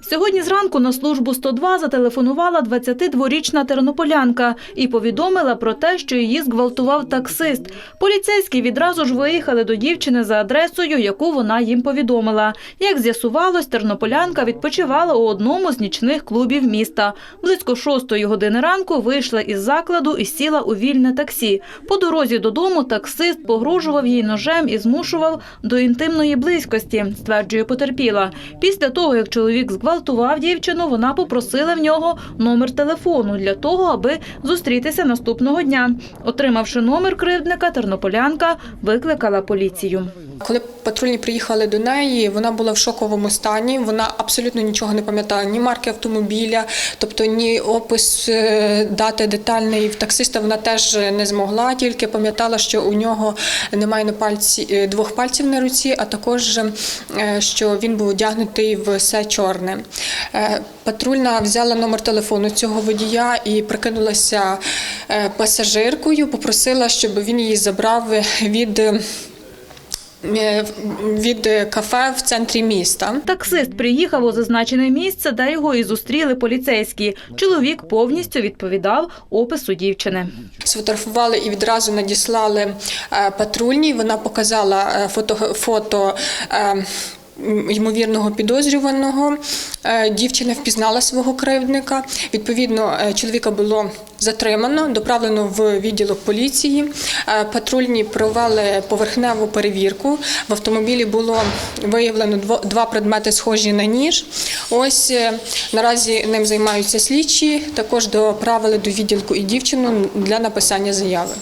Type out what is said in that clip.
Сьогодні зранку на службу 102 зателефонувала 22-річна тернополянка і повідомила про те, що її зґвалтував таксист. Поліцейські відразу ж виїхали до дівчини за адресою, яку вона їм повідомила. Як з'ясувалось, тернополянка відпочивала у одному з нічних клубів міста. Близько шостої години ранку вийшла із закладу і сіла у вільне таксі. По дорозі додому таксист погрожував їй ножем і змушував до інтимної близькості, стверджує потерпіла. Після того, як чоловік зґвалтував дівчину, вона попросила в нього номер телефону для того, аби зустрітися наступного дня. Отримавши номер кривдника, тернополянка викликала поліцію. Коли патрульні приїхали до неї, вона була в шоковому стані. Вона абсолютно нічого не пам'ятала, ні марки автомобіля, тобто ні опис е, дати детальний в таксиста вона теж не змогла, тільки пам'ятала, що у нього немає на пальці е, двох пальців на руці, а також е, що він був одягнутий в все чорне. Патрульна взяла номер телефону цього водія і прикинулася пасажиркою, попросила, щоб він її забрав від. Е, від кафе в центрі міста. Таксист приїхав у зазначене місце, де його і зустріли поліцейські. Чоловік повністю відповідав опису дівчини. Сфотографували і відразу надіслали е, патрульній. Вона показала е, фото, фото е, ймовірного підозрюваного. Е, Дівчина впізнала свого кривдника. Відповідно, е, чоловіка було затримано, доправлено в відділок поліції. Е, Патрульні провели поверхневу перевірку. В автомобілі було виявлено два предмети, схожі на ніж. Ось наразі ним займаються слідчі. Також доправили до відділку і дівчину для написання заяви.